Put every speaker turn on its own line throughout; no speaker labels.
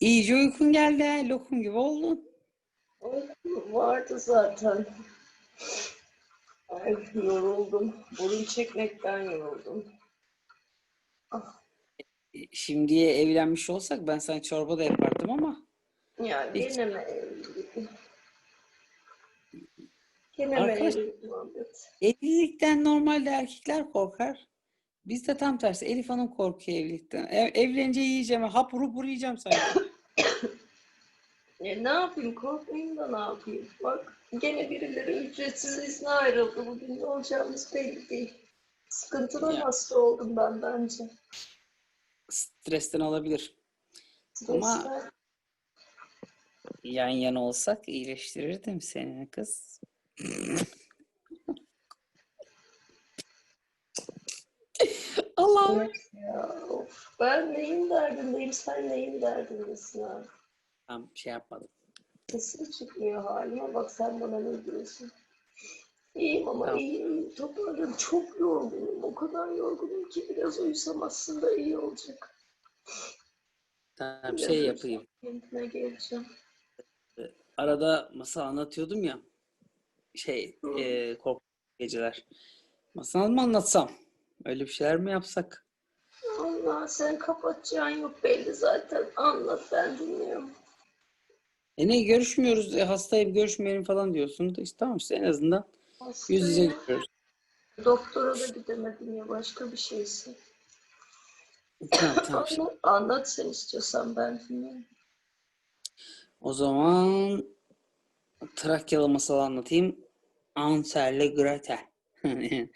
İyice uykun geldi. ha, Lokum gibi oldun.
Vardı zaten. Ay yoruldum. Burun çekmekten yoruldum.
E, Şimdiye evlenmiş olsak ben sana çorba da yapardım ama
Yani
Hiç-
gene mi
Arkadaş- evlilikten normalde erkekler korkar. Biz de tam tersi. Elif Hanım korkuyor evlilikten. Ev, evlenince yiyeceğim. Hapur hapur yiyeceğim sanki.
E, ne yapayım? Korkmayayım da ne yapayım? Bak gene birileri ücretsiz izne ayrıldı. Bugün ne olacağımız belli değil. Sıkıntıdan
Ya.
hasta oldum ben bence.
Stresten olabilir. Ama-
Stresler.
Yan yana olsak iyileştirirdim seni kız.
Of. Ben neyin derdindeyim, sen neyin derdindesin abi?
Tamam şey yapmadım.
Kesin çıkmıyor halime. Bak sen bana ne diyorsun? İyiyim ama
Tamam.
iyiyim. Toparladım. Çok yorgunum. O kadar yorgunum ki biraz uyusam aslında iyi olacak.
Tamam
Biraz
şey
uyusam
yapayım.
Kendime geleceğim.
Arada masal anlatıyordum ya. Şey e, korku geceler. Masal mı anlatsam? Öyle bir şeyler mi yapsak?
Allah sen kapatacağın yok belli zaten. Anlat ben dinliyorum.
E ne görüşmüyoruz. E, hastayım görüşmeyelim falan diyorsun. Da işte tamam işte en azından yüz yüze görüyoruz.
Doktora da gidemedim ya başka bir şeyse.
Tamam tamam.
Anlat, anlat sen istiyorsan ben dinliyorum.
O zaman Trakyalı masal anlatayım. Ansel'le Gretel.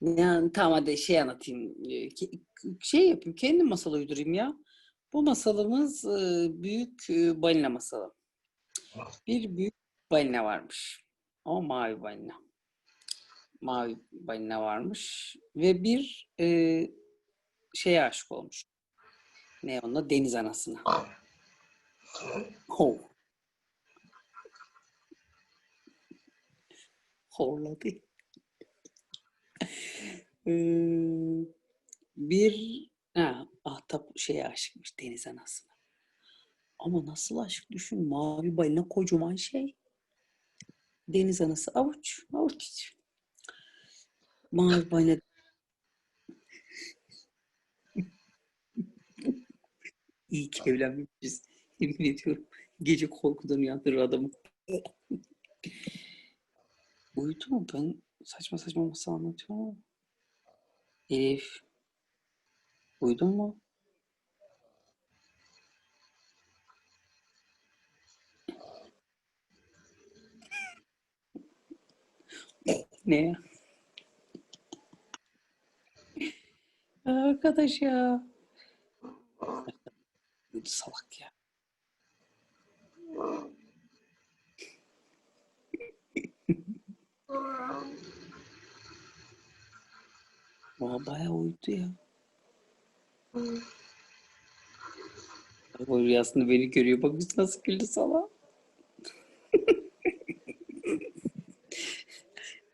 Yani tamam hadi şey anlatayım. Ee, Şey yapayım. Kendi masal uydurayım ya. Bu masalımız e, büyük e, balina masalı. Bir büyük balina varmış. O mavi balina. Mavi balina varmış. Ve bir e, şeye aşık olmuş. Ne onunla? Deniz anasına. Oh. Horladı. Ee, bir ha, ahtap şeye aşıkmış deniz anasına. Ama nasıl aşık düşün. Mavi balina kocaman şey. Deniz anası avuç. Avuç. Mavi balina İyi ki evlenmişiz. Yemin ediyorum. Gece korkudan uyandırır adamı. Uyudu mu? Ben saçma saçma masal anlatıyorum ama. Elif. Uyudun mu? Ne? Arkadaş ya. Salak ya. Valla bayağı uyudu ya.
Hı.
O rüyasında beni görüyor. Bak biz nasıl güldü sana.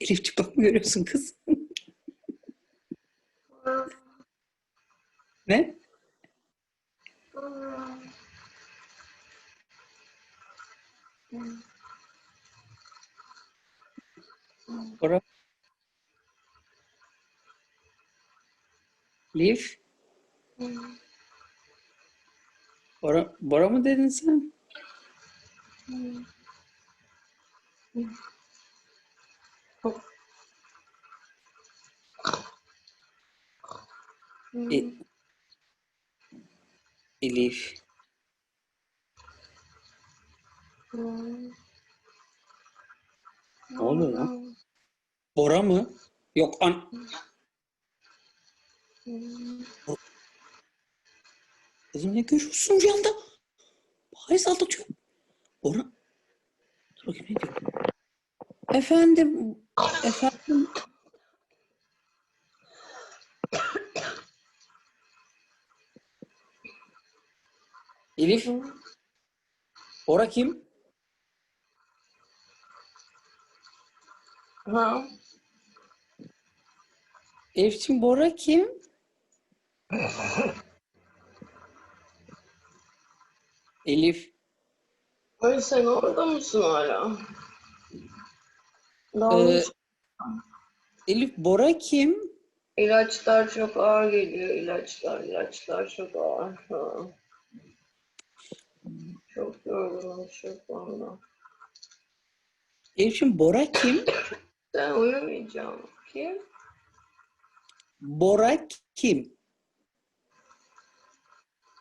Elifçik bak mı görüyorsun kız? Ne? Bora. Elif. Bora, Bora mı dedin sen? E- Elif. Ne oluyor lan? Bora mı? Yok an... Kızım ne görüyorsun rüyanda? Paris aldatıyor. Bora. Dur bakayım ne diyor? Efendim. Efendim. Elif. Bora kim?
Ha?
Elif'ciğim Bora kim? Elif.
Ay sen orada mısın hala?
Ee. Elif Bora kim?
İlaçlar çok ağır geliyor. İlaçlar, ilaçlar çok ağır. Ha. Çok yorgunum çok ondan.
Elif'ciğim Bora kim?
Sen uyumayacağım. Kim?
Bora kim?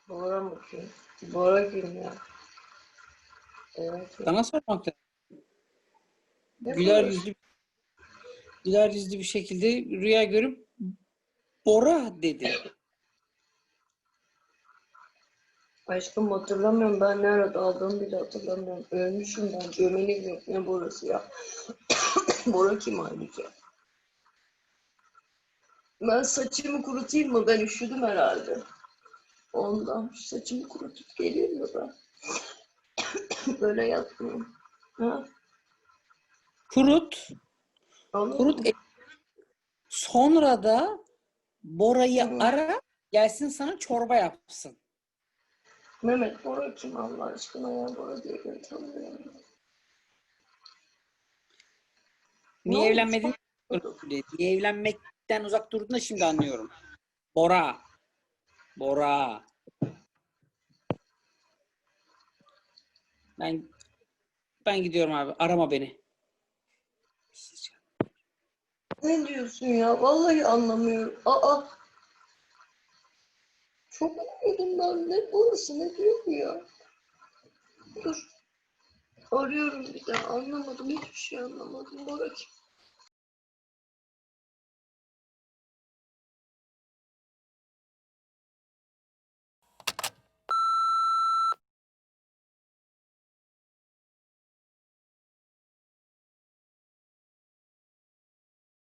Bora mı kim? Bora kim ya? Evet.
Sana sormak lazım.
Ne
Güler
Bora?
yüzlü güler yüzlü bir şekilde rüya görüp Bora dedi.
Aşkım hatırlamıyorum. Ben nerede aldığımı bile hatırlamıyorum. Ölmüşüm ben. Gömeni yok. Ne Bora'sı ya? Bora kim halbuki? Ben saçımı kurutayım mı? Ben üşüdüm herhalde. Ondan saçımı kurutup geleyim mi ben? Böyle yatmayayım. Ha?
Kurut.
Anladın
Kurut.
mı?
Sonra da Bora'yı
Hı.
ara gelsin sana çorba yapsın.
Mehmet Bora kim Allah aşkına ya? Bora diye beni tanımıyorum.
Niye
Ne
evlenmedin? Niye evlenmekten uzak durduğunu da şimdi anlıyorum. Bora. Bora. Ben ben gidiyorum abi. Arama beni.
Ne diyorsun ya? Vallahi anlamıyorum. Aa! Çok umuyordum ben. Ne burası? Ne diyor bu ya? Dur. Arıyorum bir daha. Anlamadım. Hiçbir şey anlamadım. Bora?